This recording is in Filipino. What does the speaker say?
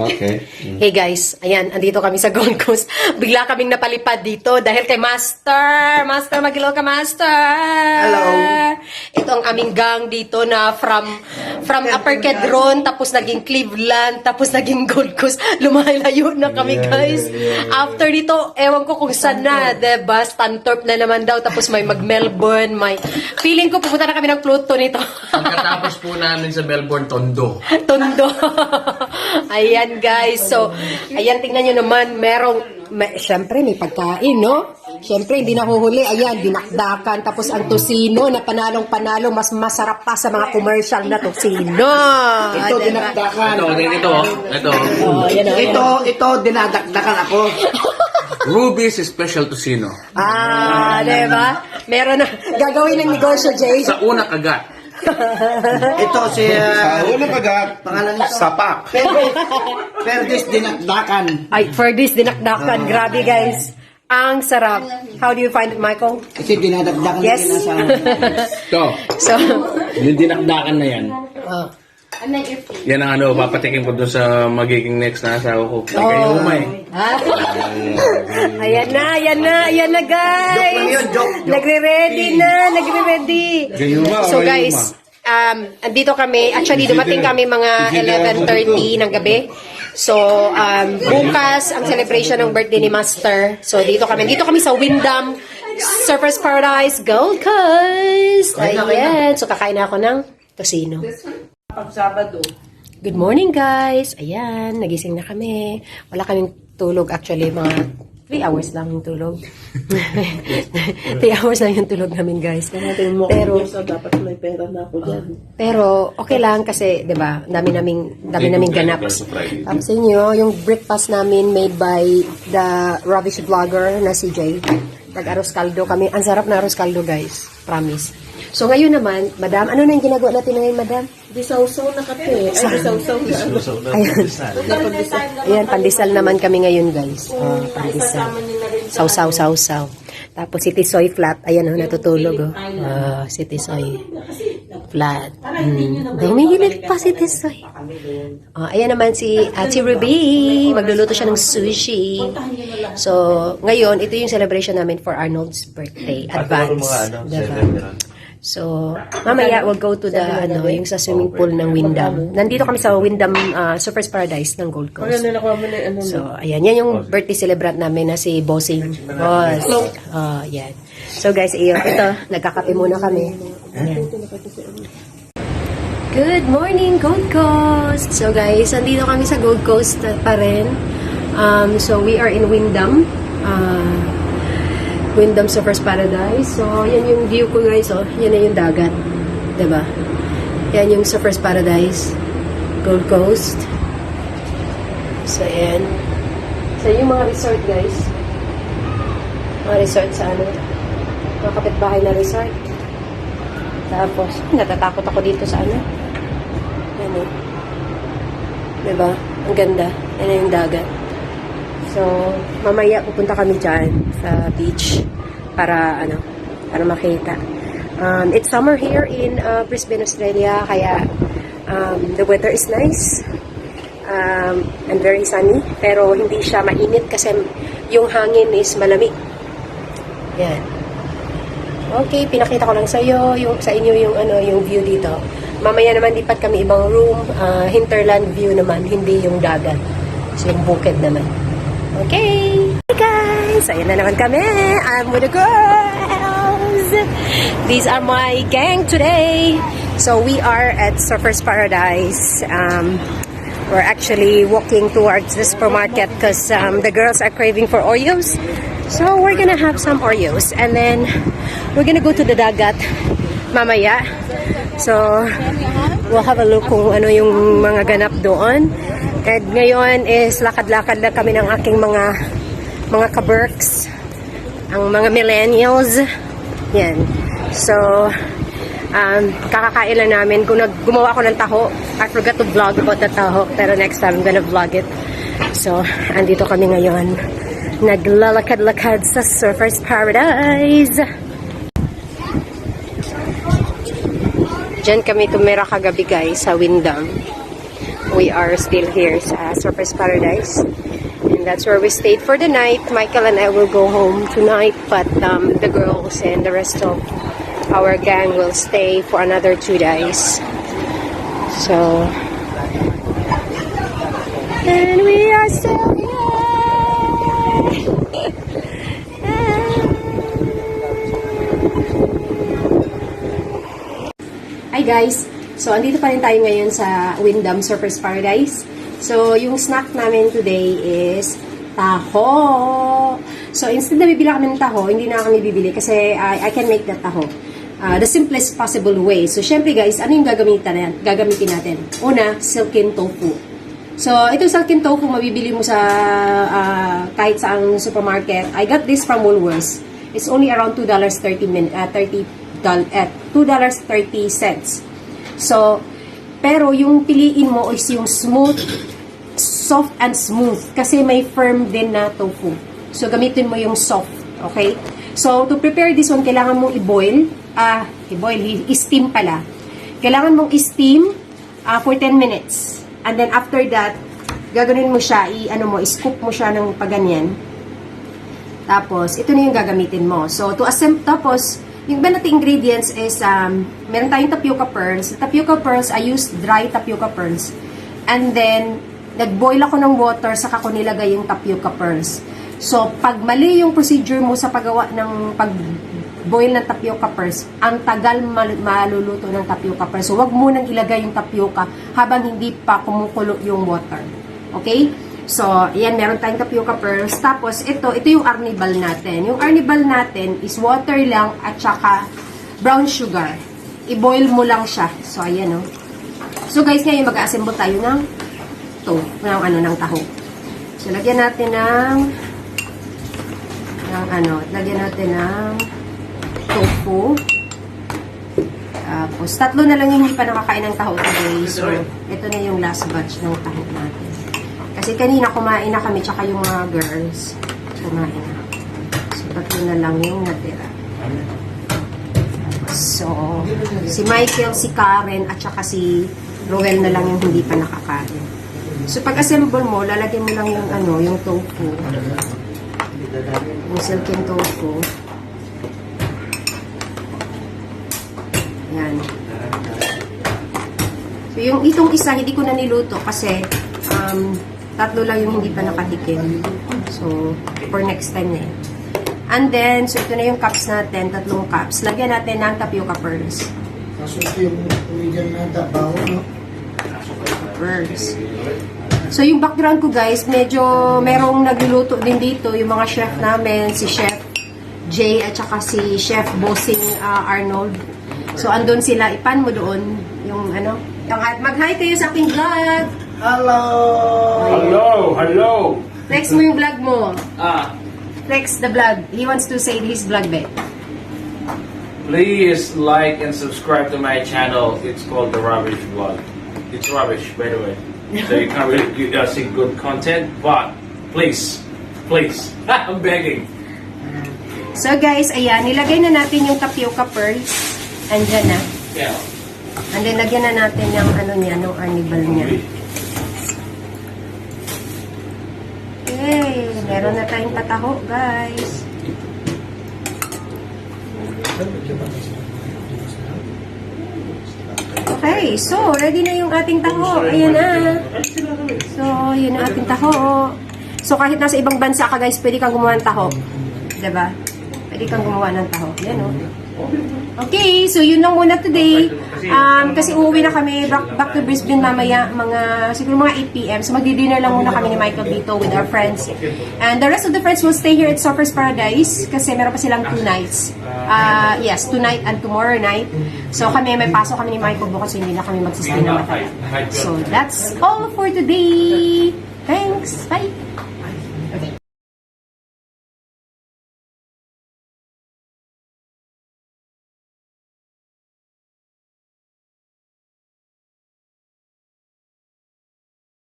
Okay. Hey guys, ayan, andito kami sa Gold Coast. Bigla kaming napalipad dito dahil kay Master. Master, magilo ka, Master. Hello. Ito ang aming gang dito na from from Upper Kedron, tapos naging Cleveland, tapos naging Gold Coast. Lumalayo na kami, guys. After dito, ewan ko kung saan na, diba? Stanthorpe na naman daw, tapos may mag-Melbourne, may... Feeling ko pupunta na kami ng Pluto nito. Pagkatapos po namin sa Melbourne, Tondo. Tondo. ayan guys. So, ayan tingnan nyo naman, merong, may, syempre may pagkain, no? Syempre, hindi nahuhuli. Ayan, dinakdakan. Tapos ang tosino na panalong-panalo, mas masarap pa sa mga commercial na tosino. Ito, Diba? dinakdakan. Ito, ito, ito. Oh, ayan, oh, ayan. Ito, ito, dinadakdakan ako. Ruby's Special Tocino. Ah, diba? Meron na. Gagawin ng negosyo, Jay. Sa una kagat. Ito si... Sa Uh, unang kagat, pangalan nito? sapak. Perdes dinakdakan. Ay, for this, dinakdakan. Grabe, guys. Ang sarap. How do you find it, Michael? Kasi dinadakdakan Yes. na sa... Ito, So, yung dinakdakan na yan. Oh. Yan ang ano, papatikin ko doon sa magiging next na asawa ko. Hindi kayo umay. Ah. ayan na, ayan na, ayan na guys. Joke lang yun, joke, joke. Nagre-ready na, nagre-ready. Gayuma, So guys, um, andito kami, actually dumating kami mga 11.30 ng gabi. So, um, bukas ang celebration ng birthday ni Master. So, dito kami. Dito kami sa Windham Surfers Paradise Gold Coast. Ayan. So, kakain na ako ng tosino. Good morning, guys. Ayan, nagising na kami. Wala kaming tulog actually, mga 3 hours lang yung tulog. 3 hours lang yung tulog namin, guys. Pero, dapat may pera na ako dyan. pero okay lang kasi, 'di ba? Dami naming dami naming ganap. Tapos sa inyo, yung breakfast namin made by the rubbish vlogger na si Jay. Nag-aros kaldo kami. Ang sarap na aros kaldo, guys. Promise. So ngayon naman, madam, ano na yung ginagawa natin ngayon, madam? Di sausaw na kape. Ay, di sausaw na ano. Ayan. Ayan, pandesal naman kami ngayon, guys. Oh, pandesal. Sausaw, sausaw. Tapos si Tisoy flat. Ayan, oh, natutulog, oh. Oh, si Tisoy flat. Mm. Humihilig pa si Tisoy. Oh, ayan naman si Ate Ruby. Magluluto siya ng sushi. So, ngayon, ito yung celebration namin for Arnold's birthday. Advance. Diba? So, mamaya we'll go to the ano, yung sa swimming pool ng Windham. Nandito kami sa Windham uh, Surfers Paradise ng Gold Coast. ano. So, ayan, yan yung birthday celebrant namin na si Bossing. Boss. Oh, yan. So guys, iyo, ito, nagkakape muna kami. Ayan. Good morning, Gold Coast! So guys, andito kami sa Gold Coast pa rin. Um, so we are in Windham. Uh, Windham Surfers Paradise. So, yan yung view ko guys. Oh. Yan na yung dagat. ba? Yan yung Surfers Paradise. Gold Coast. So, yan. So, yung mga resort guys. Mga resort sa ano. Mga kapitbahay na resort. Tapos, natatakot ako dito sa ano. Yan eh. Diba? Ang ganda. Yan na yung dagat. So, mamaya pupunta kami dyan sa beach para ano, para makita. Um, it's summer here in uh, Brisbane, Australia, kaya um, the weather is nice um, and very sunny, pero hindi siya mainit kasi yung hangin is malamig. Yan. Okay, pinakita ko lang sa iyo yung sa inyo yung ano yung view dito. Mamaya naman lipat kami ibang room, uh, hinterland view naman, hindi yung dagat. So yung bukid naman. Okay. Hey guys, ayan na naman kami. I'm with the girls. These are my gang today. So we are at Surfers Paradise. Um, we're actually walking towards the supermarket because um, the girls are craving for Oreos. So we're gonna have some Oreos and then we're gonna go to the dagat mamaya. So we'll have a look kung ano yung mga ganap doon. And ngayon is lakad-lakad lang kami ng aking mga mga kaberks, ang mga millennials. Yan. So, um, kakakain lang namin. Kung nag, gumawa ako ng taho, I forgot to vlog about the taho, pero next time I'm gonna vlog it. So, andito kami ngayon. Naglalakad-lakad sa Surfers Paradise. Diyan kami tumira kagabi guys sa Windham. We are still here sa Surface Paradise. And that's where we stayed for the night. Michael and I will go home tonight, but um, the girls and the rest of our gang will stay for another two days. So, and we are still here. Hi guys! So, andito pa rin tayo ngayon sa Windham Surfers Paradise. So, yung snack namin today is taho. So, instead na bibili kami ng taho, hindi na kami bibili kasi I, I can make that taho. Uh, the simplest possible way. So, syempre guys, ano yung gagamitin, na, gagamitin natin? Una, silken tofu. So, ito silken tofu, mabibili mo sa ah, kahit saang supermarket. I got this from Woolworths. It's only around $2.30 min, uh, 30 dol, eh, $2.30 cents. So, pero yung piliin mo is yung smooth, soft and smooth. Kasi may firm din na tofu. So, gamitin mo yung soft. Okay? So, to prepare this one, kailangan mong i-boil. Ah, i-boil, i-steam pala. Kailangan mong i-steam ah, for 10 minutes. And then after that, gagawin mo siya, i-ano mo, i-scoop mo siya ng paganyan. Tapos, ito na yung gagamitin mo. So, to assemble, tapos, yung iba nating ingredients is, um, meron tayong tapioca pearls. Tapioca pearls, I used dry tapioca pearls. And then, nag-boil ako ng water, saka ko nilagay yung tapioca pearls. So, pag mali yung procedure mo sa paggawa ng pag-boil ng tapioca pearls, ang tagal mal- maluluto ng tapioca pearls. So, wag mo nang ilagay yung tapioca habang hindi pa kumukulo yung water. Okay? So, yan, meron tayong tapioca pearls. Tapos, ito, ito yung arnibal natin. Yung arnibal natin is water lang at saka brown sugar. I-boil mo lang siya. So, ayan, oh. So, guys, ngayon mag-assemble tayo ng to, ng ano, ng taho. So, lagyan natin ng ng ano, lagyan natin ng tofu. Tapos, tatlo na lang yung hindi pa nakakain ng taho today. So, ito na yung last batch ng taho natin. Kasi kanina kumain na kami, tsaka yung mga girls. Kumain na. So, tatlo na lang yung natira. So, si Michael, si Karen, at saka si Roel na lang yung hindi pa nakakain. So, pag-assemble mo, lalagyan mo lang yung ano, yung tofu. Yung silken tofu. Yan. So, yung itong isa, hindi ko na niluto kasi um, tatlo lang yung hindi pa nakatikim. So, for next time na yun. And then, so ito na yung cups natin, tatlong cups. Lagyan natin ng tapioca pearls. Kaso ito yung original na tabaho, no? Pearls. So, yung background ko guys, medyo merong nagluluto din dito, yung mga chef namin, si Chef Jay at saka si Chef Bossing ah, Arnold. So, andun sila. Ipan mo doon yung ano. Yung, at mag-hi kayo sa aking vlog. Hello! Hello, hello. Flex mo yung vlog mo. Ah, Flex the vlog. He wants to say his vlog, be. please like and subscribe to my channel. It's called The Rubbish Vlog. It's rubbish, by the way. So you can't really you, uh, see good content, but please, please, I'm begging. So guys, ayan, nilagay na natin yung tapioca pearls. Andyan na. Yeah. And then, lagyan na natin yung ano niya, yung arnibal niya. Okay, meron na tayong pataho, guys. Okay, so, ready na yung ating taho. Ayan na. So, yun ang ating taho. So, kahit nasa ibang bansa ka, guys, pwede kang gumawa ng taho. Diba? Pwede kang gumawa ng taho. Yan, oh. Okay, so yun lang muna today. Um, kasi uuwi na kami back, back to Brisbane mamaya, mga, siguro mga 8 p.m. So magdi-dinner lang muna kami ni Michael dito with our friends. And the rest of the friends will stay here at Surfers Paradise kasi meron pa silang two nights. Uh, yes, tonight and tomorrow night. So kami, may pasok kami ni Michael bukas hindi na kami magsistay na matagal. So that's all for today. Thanks. Bye.